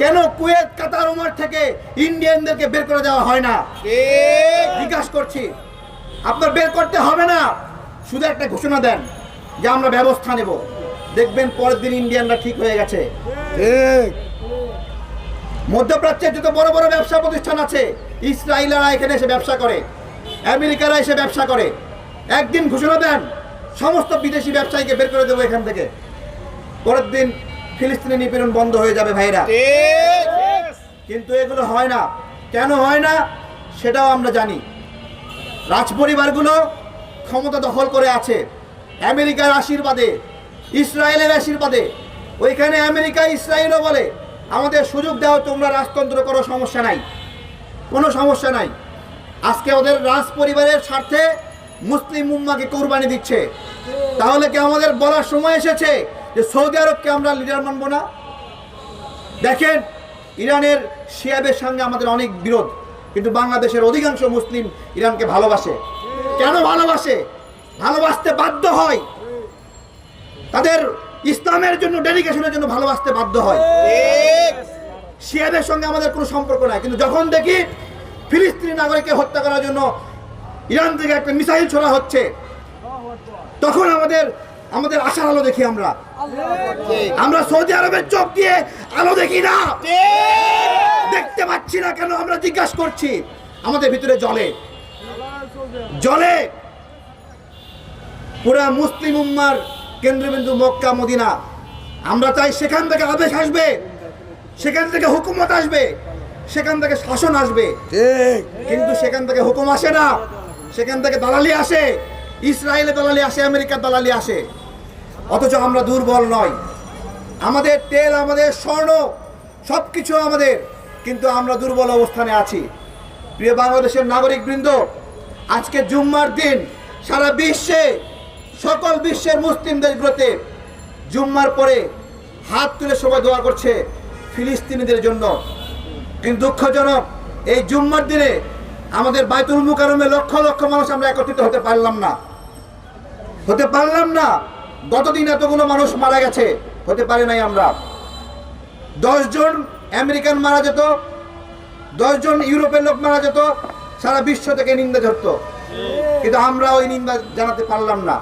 কেন কুয়েত কাতার ওমর থেকে ইন্ডিয়ানদেরকে বের করে দেওয়া হয় না? জিজ্ঞাসা করছি। আপনার বের করতে হবে না। শুধু একটা ঘোষণা দেন যে আমরা ব্যবস্থা নেব। দেখবেন পরের দিন ইন্ডিয়ানরা ঠিক হয়ে গেছে। মধ্যপ্রাচ্যের যত বড় বড় ব্যবসা প্রতিষ্ঠান আছে ইসরায়েলরা এখানে এসে ব্যবসা করে আমেরিকারা এসে ব্যবসা করে। একদিন ঘোষণা দেন সমস্ত বিদেশি ব্যবসায়ীকে বের করে দেবো এখান থেকে। পরের দিন ফিলিস্তিনি নিপীড়ন বন্ধ হয়ে যাবে ভাইরা। কিন্তু এগুলো হয় না। কেন হয় না? সেটাও আমরা জানি। রাজপরিবারগুলো ক্ষমতা দখল করে আছে। আমেরিকার আশীর্বাদে, ইসরায়েলের আশীর্বাদে। ওইখানে আমেরিকা ইসরায়েলও বলে, আমাদের সুযোগ দাও, তোমরা রাজতন্ত্র করো, সমস্যা নাই। কোনো সমস্যা নাই। আজকে ওদের রাজ পরিবারের স্বার্থে মুসলিম উম্মাকে কোরবানি দিচ্ছে। তাহলে কি আমাদের বলার সময় এসেছে? যে সৌদি আরবকে আমরা লিডার মানবো না। দেখেন ইরানের শিয়াবের সঙ্গে আমাদের অনেক বিরোধ কিন্তু বাংলাদেশের অধিকাংশ মুসলিম ইরানকে ভালোবাসে। কেন ভালোবাসে? ভালোবাসতে বাধ্য হয়। তাদের ইসলামের জন্য ডেডিকেশনের জন্য ভালোবাসতে বাধ্য হয়। শিয়াদের সঙ্গে আমাদের কোনো সম্পর্ক নাই। কিন্তু যখন দেখি ফিলিস্তিনি নাগরিককে হত্যা করার জন্য ইরান থেকে একটা মিসাইল ছোড়া হচ্ছে তখন আমাদের আমাদের আশার আলো দেখি আমরা। আমরা সৌদি আরবের চোখ দিয়ে আলো দেখি না। দেখতে পাচ্ছি না কেন আমরা জিজ্ঞাসা করছি। আমাদের ভিতরে জলে। জলে। পুরা মুসলিম উম্মার কেন্দ্রবিন্দু মক্কা মদিনা। আমরা চাই সেখান থেকে আদেশ আসবে। সেখান থেকে হুকুমত আসবে। সেখান থেকে শাসন আসবে। কিন্তু সেখান থেকে হুকুম আসে না। সেখান থেকে দালালি আসে। ইসরায়েলে দালালি আসে, আমেরিকার দালালি আসে। অথচ আমরা দুর্বল নয় আমাদের তেল, আমাদের স্বর্ণ সব কিছু আমাদের। কিন্তু আমরা দুর্বল অবস্থানে আছি। প্রিয় বাংলাদেশের নাগরিক বৃন্দ আজকে জুম্মার দিন সারা বিশ্বে, সকল বিশ্বের মুসলিম দেশগুলোতে জুম্মার পরে হাত তুলে সবাই দোয়া করছে ফিলিস্তিনিদের জন্য। কিন্তু দুঃখজনক, এই জুম্মার দিনে আমাদের বাইতুল মুকারমে লক্ষ লক্ষ মানুষ আমরা একত্রিত হতে পারলাম না। হতে পারলাম না। গতদিন এতগুলো মানুষ মারা গেছে, হতে পারে নাই আমরা। দশজন আমেরিকান মারা যেত দশজন ইউরোপের লোক মারা যেত, সারা বিশ্ব থেকে নিন্দা ধরত কিন্তু আমরা ওই নিন্দা জানাতে পারলাম না।